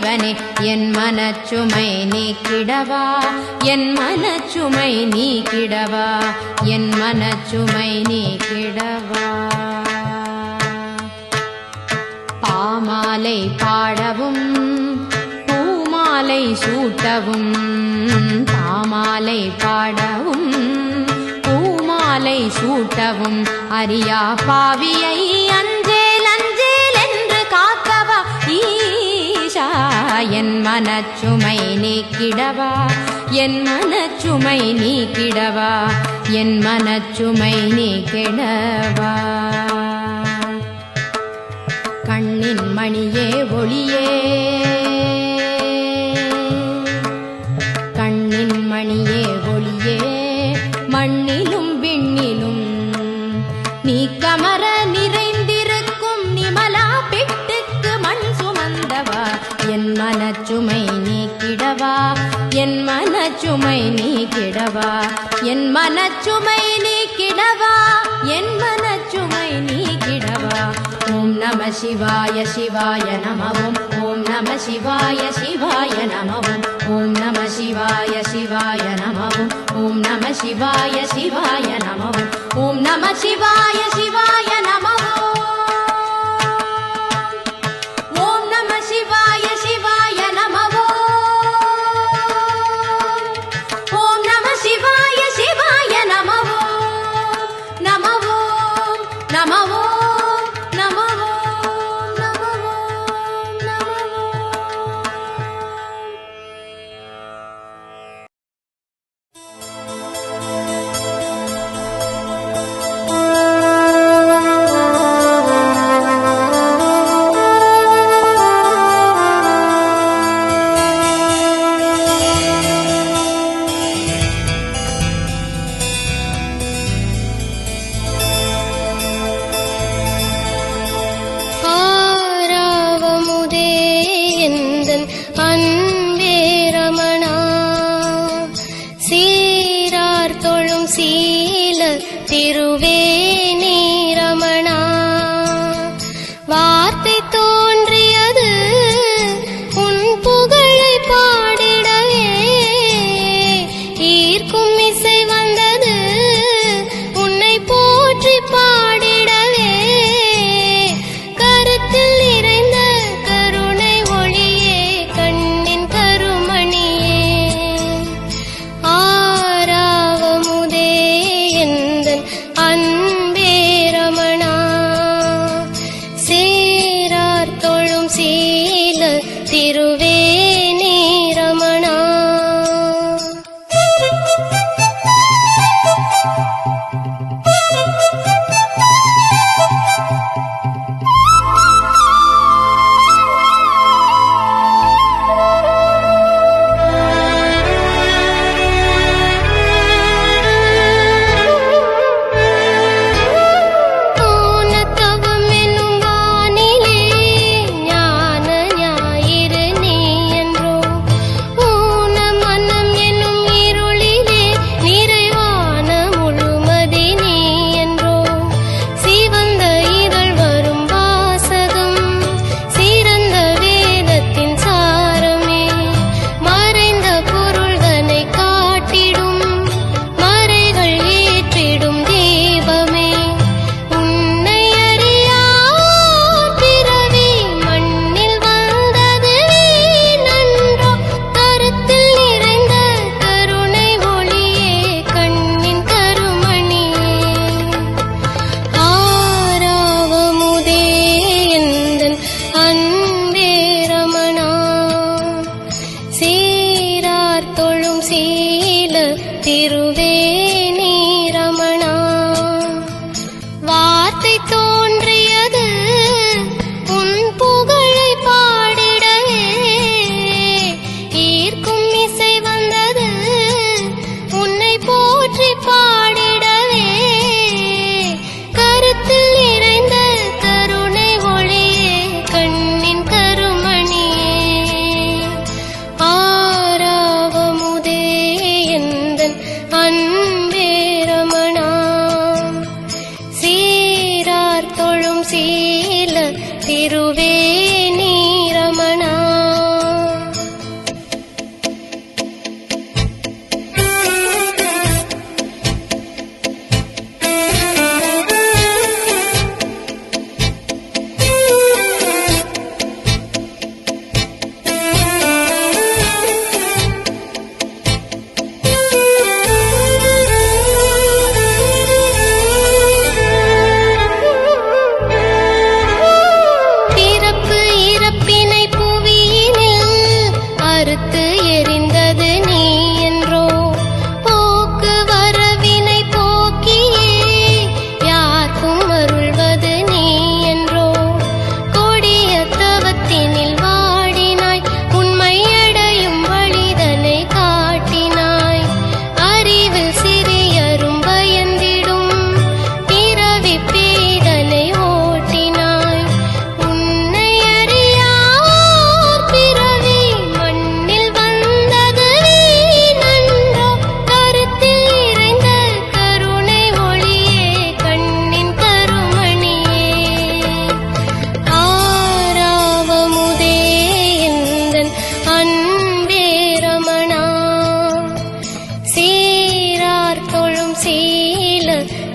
இறைவனே என் மனச்சுமை நீக்கிடவா என் மனச்சுமை நீக்கிடவா என் மனச்சுமை நீக்கிடவா பாமாலை பாடவும் பூமாலை சூட்டவும் பாமாலை பாடவும் பூமாலை சூட்டவும் அரியா பாவியை அன்றே என் மனச்சுமை நீக்கிடவா? என் மனச்சுமை நீக்கிடவா? என் மனச்சுமை நீக்கிடவா? கண்ணின் மணியே ஒளியே. என் மனச்சுமை நீக்கிடவா என் மனச்சுமை நீக்கிடவா என் மனச்சுமை நீக்கிடவா என் மனச்சுமை நீக்கிடவா ஓம் நம சிவாய சிவாய நமவும். ஓம் நம சிவாய சிவாய நமவும். ஓம் நம சிவாய சிவாய நமவும். ஓம் நம சிவாய சிவாய நமவும். ஓம் நம சிவாய திருவே சேல திருவே எரிந்தது நீ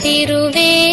திருவே